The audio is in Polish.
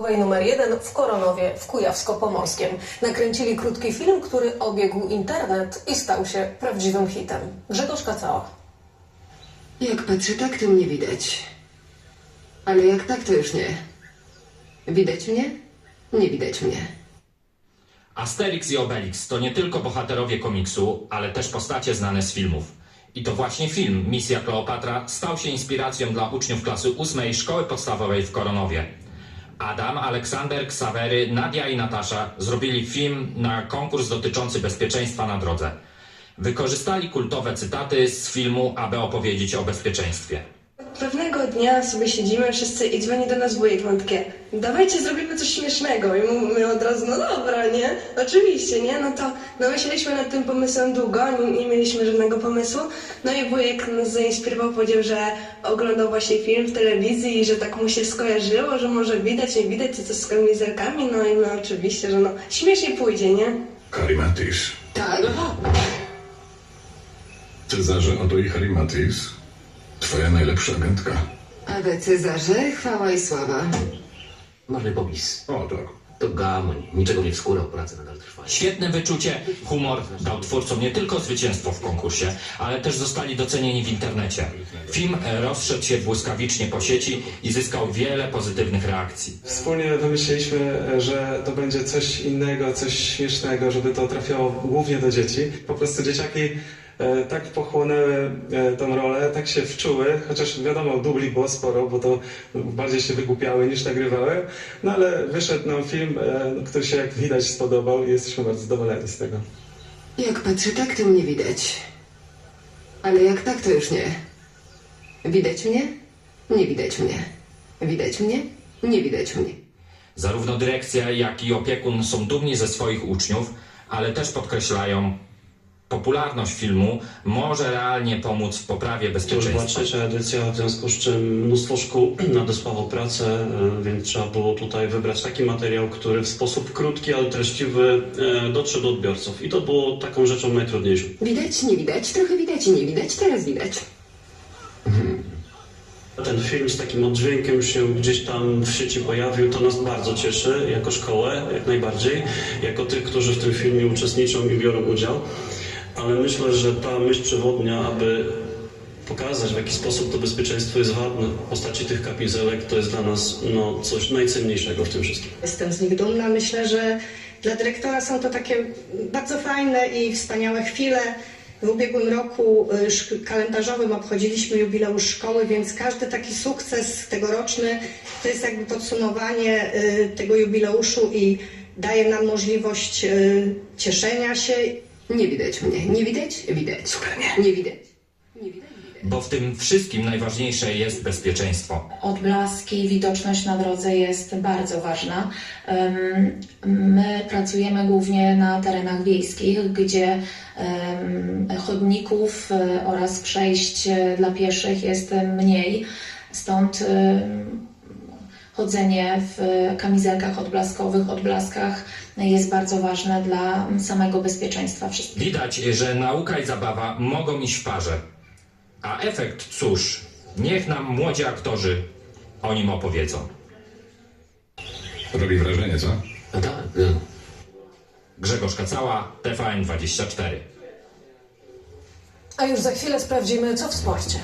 Nowej numer jeden w Koronowie w Kujawsko-Pomorskiem. Nakręcili krótki film, który obiegł internet i stał się prawdziwym hitem. Grzegorz Kacała. Jak patrzę tak, to mnie widać. Ale jak tak, to już nie. Widać mnie? Nie widać mnie. Asterix i Obelix to nie tylko bohaterowie komiksu, ale też postacie znane z filmów. I to właśnie film Misja Kleopatra stał się inspiracją dla uczniów klasy ósmej Szkoły Podstawowej w Koronowie. Adam, Aleksander, Ksawery, Nadia i Natasza zrobili film na konkurs dotyczący bezpieczeństwa na drodze. Wykorzystali kultowe cytaty z filmu, aby opowiedzieć o bezpieczeństwie. Dnia sobie siedzimy wszyscy i dzwoni do nas wujek, mam takie dawajcie zrobimy coś śmiesznego i my od razu, no dobra, nie? Oczywiście, nie? No to no myśleliśmy nad tym pomysłem długo, nie, nie mieliśmy żadnego pomysłu, no i wujek nas zainspirował, powiedział, że oglądał właśnie film w telewizji i że tak mu się skojarzyło, że może widać, nie widać, co z kamizelkami, no i no oczywiście, że no śmiesznie pójdzie, nie? Karimatis. Tak? Cezarze, oto i Harimatis. Twoja najlepsza agentka. A we Cezarze chwała i sława. Marny popis. O, tak. To gamoń. Niczego nie wskórał pracę nadal trwa. Świetne wyczucie, humor dał twórcom nie tylko zwycięstwo w konkursie, ale też zostali docenieni w internecie. Film rozszedł się błyskawicznie po sieci i zyskał wiele pozytywnych reakcji. Wspólnie wymyśliliśmy, że to będzie coś innego, coś śmiesznego, żeby to trafiało głównie do dzieci. Po prostu dzieciaki tak pochłonęły e, tą rolę, tak się wczuły, chociaż wiadomo, dubli było sporo, bo to bardziej się wygłupiały niż nagrywały, no ale wyszedł nam film, e, który się jak widać spodobał i jesteśmy bardzo zadowoleni z tego. Jak patrzę tak, to mnie widać. Ale jak tak, to już nie. Widać mnie? Nie widać mnie. Widać mnie? Nie widać mnie. Zarówno dyrekcja, jak i opiekun są dumni ze swoich uczniów, ale też podkreślają, popularność filmu może realnie pomóc w poprawie To już była bezpieczeństwa. trzecia edycja, w związku z czym mnóstwo szkół nadesłało pracę, e, więc trzeba było tutaj wybrać taki materiał, który w sposób krótki, ale treściwy e, dotrze do odbiorców. I to było taką rzeczą najtrudniejszą. Widać, nie widać, trochę widać i nie widać, teraz widać. Ten film z takim oddźwiękiem się gdzieś tam w sieci pojawił, to nas bardzo cieszy, jako szkołę, jak najbardziej, jako tych, którzy w tym filmie uczestniczą i biorą udział. Ale myślę, że ta myśl przewodnia, aby pokazać w jaki sposób to bezpieczeństwo jest ważne w postaci tych kapizelek, to jest dla nas no, coś najcenniejszego w tym wszystkim. Jestem z nich dumna. Myślę, że dla dyrektora są to takie bardzo fajne i wspaniałe chwile. W ubiegłym roku y, kalendarzowym obchodziliśmy jubileusz szkoły, więc każdy taki sukces tegoroczny to jest jakby podsumowanie y, tego jubileuszu i daje nam możliwość y, cieszenia się Nie widać mnie. Nie widać? Widać. Nie widać. Nie widać? Bo w tym wszystkim najważniejsze jest bezpieczeństwo. odblaski, widoczność na drodze jest bardzo ważna. My pracujemy głównie na terenach wiejskich, gdzie chodników e, oraz przejść e, dla pieszych jest mniej. Stąd chodzenie w kamizelkach odblaskowych, odblaskach jest bardzo ważne dla samego bezpieczeństwa wszystkich. Widać, że nauka i zabawa mogą iść w parze. A efekt, cóż, niech nam młodzi aktorzy o nim opowiedzą. Robi wrażenie, co? A tak, no. Grzegorz Kacała, TVN24. A już za chwilę sprawdzimy, co w sporcie.